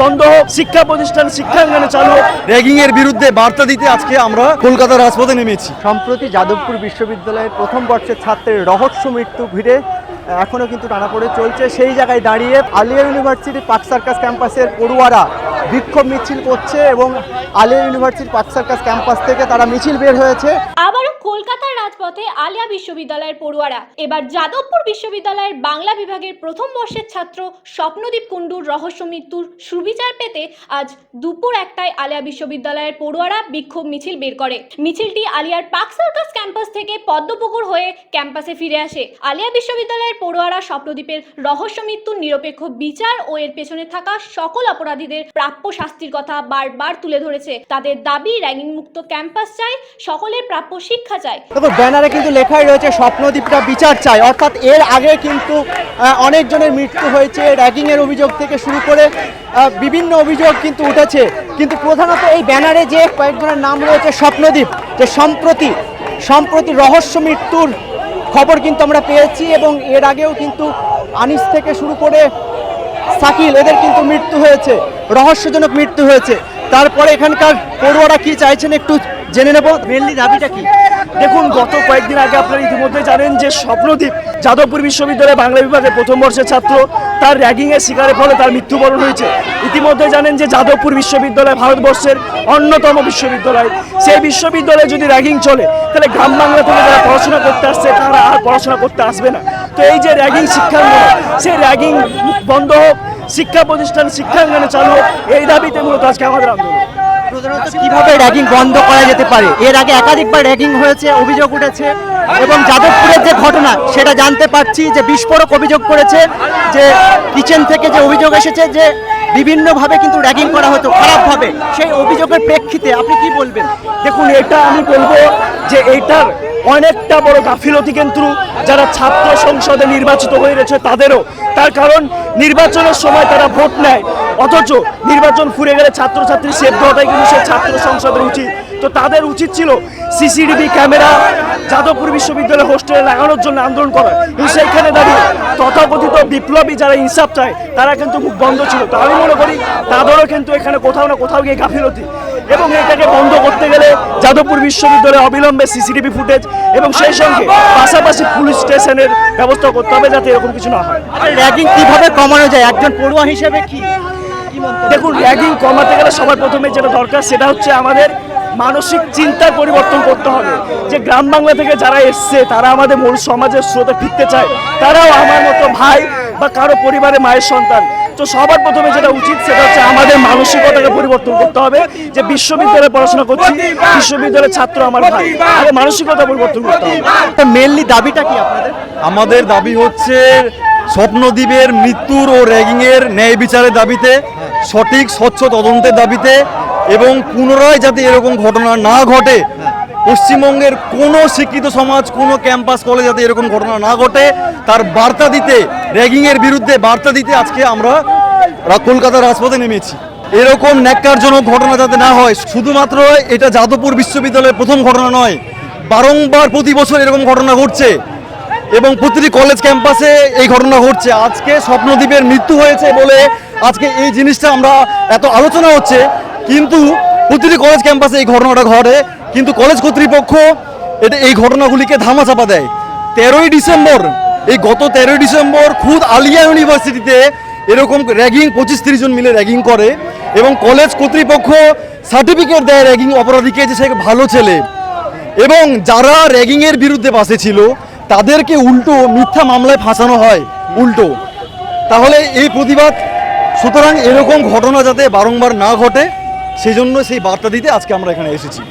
বন্ধ হোক শিক্ষা প্রতিষ্ঠান শিক্ষাঙ্গনে চালু হোক। র্যাগিং এর বিরুদ্ধে বার্তা দিতে আজকে আমরা কলকাতার রাজপথে নেমেছি। সম্প্রতি যাদবপুর বিশ্ববিদ্যালয়ের প্রথম বর্ষের ছাত্রের রহস্য মৃত্যু ভিড়ে এখনও কিন্তু টানা পড়ে চলছে। সেই জায়গায় দাঁড়িয়ে আলিয়া ইউনিভার্সিটি পাক সার্কাস ক্যাম্পাসের পড়ুয়ারা বিক্ষোভ মিছিল করছে এবং Aliah university Park Circus campus থেকে তারা মিছিল বের হয়েছে। আবারও কলকাতার রাজপথে আলিয়া বিশ্ববিদ্যালয়ের পড়ুয়ারা। এবার যাদবপুর বিশ্ববিদ্যালয়ের বাংলা বিভাগের প্রথম বর্ষের ছাত্র স্বপ্নদীপ কুণ্ডুর রহস্য মৃত্যুর সুবিচার পেতে আজ দুপুর একটায় আলিয়া বিশ্ববিদ্যালয়ের পড়ুয়ারা বিক্ষোভ মিছিল বের করে। মিছিলটি আলিয়ার পার্ক সার্কাস ক্যাম্পাস থেকে পদ্মপুকুর হয়ে ক্যাম্পাসে ফিরে আসে। আলিয়া বিশ্ববিদ্যালয়ের পড়ুয়ারা স্বপ্নদীপের রহস্য মৃত্যুর নিরপেক্ষ বিচার ও এর পেছনে থাকা সকল অপরাধীদের প্রাপ্য শাস্তির কথা বারবার তুলে ধরেছে। তাদের দাবি র্যাগিং মুক্ত ক্যাম্পাস চাই, সকলের প্রাপ্য শিক্ষা চাই। দেখো, ব্যানারে কিন্তু লেখাই রয়েছে স্বপ্নদ্বীপটা বিচার চাই। অর্থাৎ এর আগে কিন্তু অনেকজনের মৃত্যু হয়েছে। র্যাগিংয়ের অভিযোগ থেকে শুরু করে বিভিন্ন অভিযোগ কিন্তু উঠেছে। কিন্তু প্রধানত এই ব্যানারে যে কয়েকজনের নাম রয়েছে স্বপ্নদ্বীপ যে সম্প্রতি সম্প্রতি রহস্য মৃত্যুর খবর কিন্তু আমরা পেয়েছি এবং এর আগেও কিন্তু আনিস থেকে শুরু করে সাকিল, এদের কিন্তু মৃত্যু হয়েছে। রহস্যজনক মৃত্যু হয়েছে। তারপরে এখানকার পড়ুয়ারা কি চাইছেন একটু জেনে নেব? মেনলি দাবিটা কি? দেখুন, গত কয়েকদিন আগে আপনারা ইতিমধ্যে জানেন যে স্বপ্নদ্বীপ যাদবপুর বিশ্ববিদ্যালয়ে বাংলা বিভাগের প্রথম বর্ষের ছাত্র। তার র্যাগিং এর শিকারের ফলে তার মৃত্যুবরণ হয়েছে। ইতিমধ্যে জানেন যে যাদবপুর বিশ্ববিদ্যালয় ভারতবর্ষের অন্যতম বিশ্ববিদ্যালয়। সেই বিশ্ববিদ্যালয়ে যদি র্যাগিং চলে, তাহলে গ্রাম বাংলা থেকে যারা পড়াশোনা করতে আসছে, তারা আর পড়াশোনা করতে আসবে না। তো এই যে র্যাগিং শিক্ষাঙ্গন, সেই র্যাগিং বন্ধ হোক, শিক্ষা প্রতিষ্ঠান, শিক্ষাঙ্গনে চালু হোক, এই দাবিতে মূলত আজকে আমাদের আন্দোলন। কীভাবে র্যাগিং বন্ধ করা যেতে পারে? এর আগে একাধিকবার র্যাগিং হয়েছে, অভিযোগ উঠেছে, এবং যাদবপুরের যে ঘটনা, সেটা জানতে পারছি যে বিস্ফোরক অভিযোগ করেছে, যে কিচেন থেকে যে অভিযোগ এসেছে যে বিভিন্নভাবে কিন্তু র্যাগিং করা হতো, খারাপভাবে। সেই অভিযোগের প্রেক্ষিতে আপনি কি বলবেন? দেখুন, এটা আমি বলব যে এইটার অনেকটা বড় গাফিলতি কিন্তু যারা ছাত্র সংসদে নির্বাচিত হয়ে রয়েছে তাদেরও। তার কারণ, নির্বাচনের সময় তারা ভোট নেয়, অথচ নির্বাচন ফুরে গেলে ছাত্রছাত্রী সেভ দেওয়াটাই কিন্তু সেই ছাত্র সংসদের উচিত। তো তাদের উচিত ছিল সিসিটিভি ক্যামেরা, যাদবপুর বিশ্ববিদ্যালয় হোস্টেলে লাগানোর জন্য আন্দোলন করা। সেইখানে দাঁড়িয়ে তথাকথিত বিপ্লবী যারা ইনসাফ চায় তারা কিন্তু মুখ বন্ধ ছিল। তো আমি মনে করি তাদেরও কিন্তু এখানে কোথাও না কোথাও গিয়ে গাফিলতি। এবং এটাকে বন্ধ করতে গেলে যাদবপুর বিশ্ববিদ্যালয়ে অবিলম্বে সিসিটিভি ফুটেজ এবং সেই সঙ্গে পাশাপাশি পুলিশ স্টেশনের ব্যবস্থা করতে হবে যাতে এরকম কিছু না হয়। র্যাগিং কীভাবে কমানো যায়? একজন পড়ুয়া হিসেবে কি? দেখুন র্যাগিং কমাতে গেলে সবার প্রথমে যেটা দরকার সেটা হচ্ছে আমাদের মানসিক চিন্তার পরিবর্তন করতে হবে। যে গ্রাম বাংলা থেকে যারা এসছে, তারা আমাদের মূল সমাজের স্রোতে ফিরতে চায়। তারাও আমার মতো ভাই বা কারও পরিবারে মায়ের সন্তান। তো সবার প্রথমে যেটা উচিত, সেটা হচ্ছে আমাদের মানসিকতাকে পরিবর্তন করতে হবে। যে বিশ্ববিদ্যালয়ে পড়াশোনা করছি, বিশ্ববিদ্যালয়ের ছাত্র আমার ভাই। আগে মানসিকতা পরিবর্তন করতে হবে। মেনলি দাবিটা কি আপনাদের? আমাদের দাবি হচ্ছে স্বপ্নদ্বীপের মৃত্যুর ও র্যাগিংয়ের ন্যায় বিচারের দাবিতে, সঠিক, স্বচ্ছ তদন্তের দাবিতে এবং পুনরায় যাতে এরকম ঘটনা না ঘটে, পশ্চিমবঙ্গের কোনো শিক্ষিত সমাজ, কোনো ক্যাম্পাস কলেজ যাতে এরকম ঘটনা না ঘটে, তার বার্তা দিতে, র্যাগিংয়ের বিরুদ্ধে বার্তা দিতে আজকে আমরা কলকাতার রাজপথে নেমেছি। এরকম ন্যাক্কারজনক ঘটনা যাতে না হয়, শুধুমাত্র এটা যাদবপুর বিশ্ববিদ্যালয়ের প্রথম ঘটনা নয়, বারংবার প্রতি বছর এরকম ঘটনা ঘটছে এবং প্রতিটি কলেজ ক্যাম্পাসে এই ঘটনা ঘটছে। আজকে স্বপ্নদ্বীপের মৃত্যু হয়েছে বলে আজকে এই জিনিসটা আমরা এত আলোচনা হচ্ছে কিন্তু প্রতিটি কলেজ ক্যাম্পাসে এই ঘটনাটা ঘটে। কিন্তু কলেজ কর্তৃপক্ষ এটা এই ঘটনাগুলিকে ধামাচাপা দেয়। তেরোই ডিসেম্বর, এই গত তেরোই ডিসেম্বর খুদ আলিয়া ইউনিভার্সিটিতে এরকম র্যাগিং পঁচিশ তিরিশ জন মিলে র্যাগিং করে এবং কলেজ কর্তৃপক্ষ সার্টিফিকেট দেয় র্যাগিং অপরাধীকে যে সে ভালো ছেলে। এবং যারা র্যাগিংয়ের বিরুদ্ধে পাশে ছিল, তাদেরকে উল্টো মিথ্যা মামলায় ফাঁসানো হয়। উল্টো। তাহলে এই প্রতিবাদ, সুতরাং এরকম ঘটনা যাতে বারংবার না ঘটে সেই জন্য সেই বার্তা দিতে আজকে আমরা এখানে এসেছি।